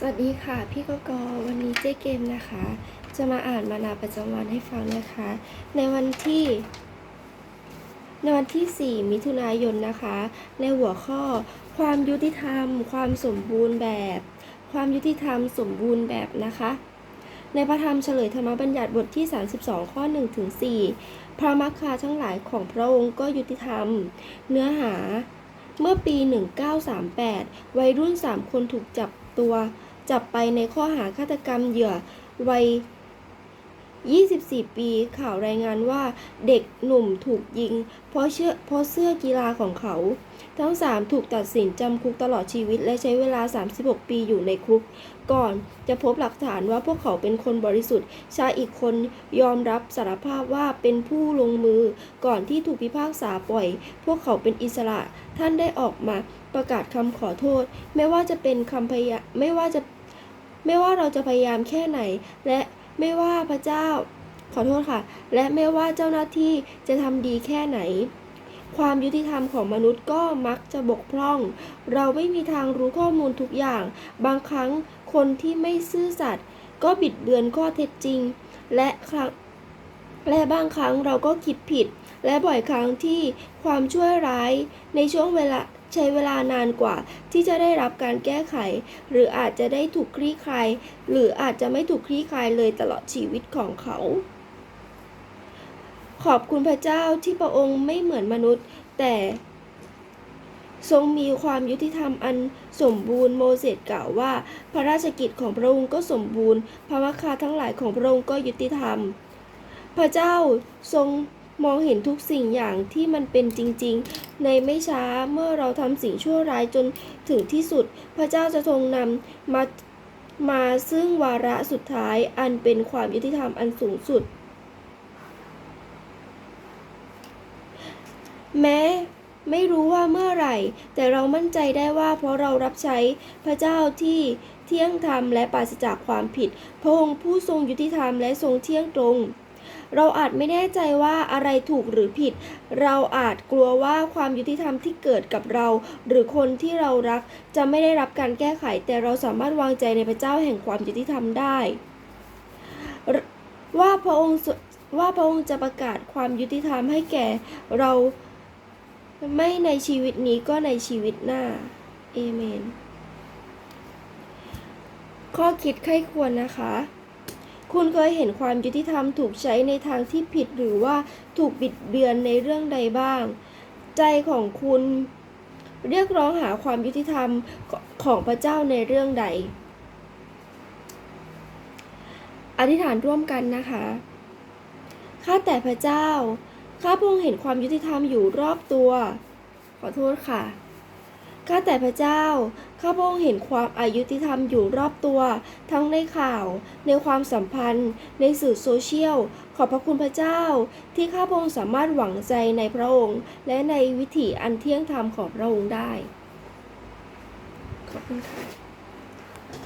สวัสดีค่ะ พี่กกวันนี้เจ๊เกมนะคะ จะมาอ่านมานาประจำวันให้ฟังนะคะ ในวันที่ ในวันที่ 4 มิถุนายนนะคะ ในหัวข้อ ความยุติธรรม ความสมบูรณ์แบบ ความยุติธรรมสมบูรณ์แบบนะคะ ในพระธรรมเฉลยธรรมบัญญัติบทที่ 32 ข้อ1ถึง4พระมัคคาทั้งหลายของพระองค์ก็ยุติธรรม เนื้อหา เมื่อปี 1938 วัยรุ่น 3 คนถูกจับตัว จับไปในข้อหาฆาตกรรมเหยื่อวัย 24 ปีข่าวรายงานว่าเด็กหนุ่มถูกยิง เพราะเชื่อเพราะเสื้อกีฬาของเขา ทั้ง 3 ถูกตัดสินจำคุกตลอดชีวิตและใช้เวลา 36 ปีอยู่ในคุก ก่อนจะพบหลักฐานว่าพวกเขาเป็นคนบริสุทธิ์ ชายอีกคนยอมรับสารภาพว่าเป็นผู้ลงมือ ก่อนที่ถูกพิพากษาปล่อย พวกเขาเป็นอิสระ ท่านได้ออกมาประกาศคำขอโทษ ไม่ว่าจะเป็นคำพยาไม่ว่าจะ ไม่ว่าเราจะพยายามแค่ไหน และไม่ว่าพระเจ้า ขอโทษค่ะ และไม่ว่าเจ้าหน้าที่จะทำดีแค่ไหน ความยุติธรรมของมนุษย์ก็มักจะบกพร่อง เราไม่มีทางรู้ข้อมูลทุกอย่าง บางครั้งคนที่ไม่ซื่อสัตย์ก็บิดเบือนข้อเท็จจริง และครั้งและบางครั้งเราก็คิดผิด และบ่อยครั้งที่ความชั่วร้ายในช่วงเวลา ใช้เวลานานกว่าที่จะได้รับการแก้ไข หรืออาจจะได้ถูกคลี่คลาย หรืออาจจะไม่ถูกคลี่คลายเลยตลอดชีวิตของเขา ขอบคุณพระเจ้าที่พระองค์ไม่เหมือนมนุษย์ แต่ทรงมีความยุติธรรมอันสมบูรณ์โมเสสกล่าวว่า พระราชกิจของพระองค์ก็สมบูรณ์ พระมคาทั้งหลายของพระองค์ก็ยุติธรรม พระเจ้าทรง มองเห็นทุกสิ่งอย่างที่มันเป็นจริง ๆ ในไม่ช้าเมื่อเราทำสิ่งชั่วร้ายจนถึงที่สุด พระเจ้าจะทรงนำมามาซึ่งวาระสุดท้ายอันเป็นความยุติธรรมอันสูงสุด แม้ไม่รู้ว่าเมื่อไหร่ แต่เรามั่นใจได้ว่าเพราะเรารับใช้พระเจ้าที่เที่ยงธรรมและปราศจากความผิด พระองค์ผู้ทรงยุติธรรมและทรงเที่ยงตรง เราอาจไม่แน่ใจว่าอะไรถูกหรือผิด เราอาจกลัวว่าความยุติธรรมที่เกิดกับเรา หรือคนที่เรารักจะไม่ได้รับการแก้ไข แต่เราสามารถวางใจในพระเจ้าแห่งความยุติธรรมได้ ว่าพระองค์ว่าพระองค์จะประกาศความยุติธรรมให้แก่เราไม่ในชีวิตนี้ก็ในชีวิตหน้า เอเมน ข้อคิดไข้ควรนะคะ คุณเคยเห็นความยุติธรรมถูกใช้ในทางที่ผิดหรือว่าถูกบิดเบือนในเรื่องใดบ้าง ใจของคุณเรียกร้องหาความยุติธรรมของพระเจ้าในเรื่องใด อธิษฐานร่วมกันนะคะ ข้าแต่พระเจ้า ข้าพองเห็นความยุติธรรมอยู่รอบตัว ขอโทษค่ะ ข้าแต่พระเจ้า ข้าพระองค์เห็นความอายุติธรรมอยู่รอบตัว ทั้งในข่าว ในความสัมพันธ์ ในสื่อโซเชียล ขอบพระคุณพระเจ้า ที่ข้าพระองค์สามารถหวังใจในพระองค์ และในวิถีอันเที่ยงธรรมของพระองค์ได้ ขอบคุณค่ะ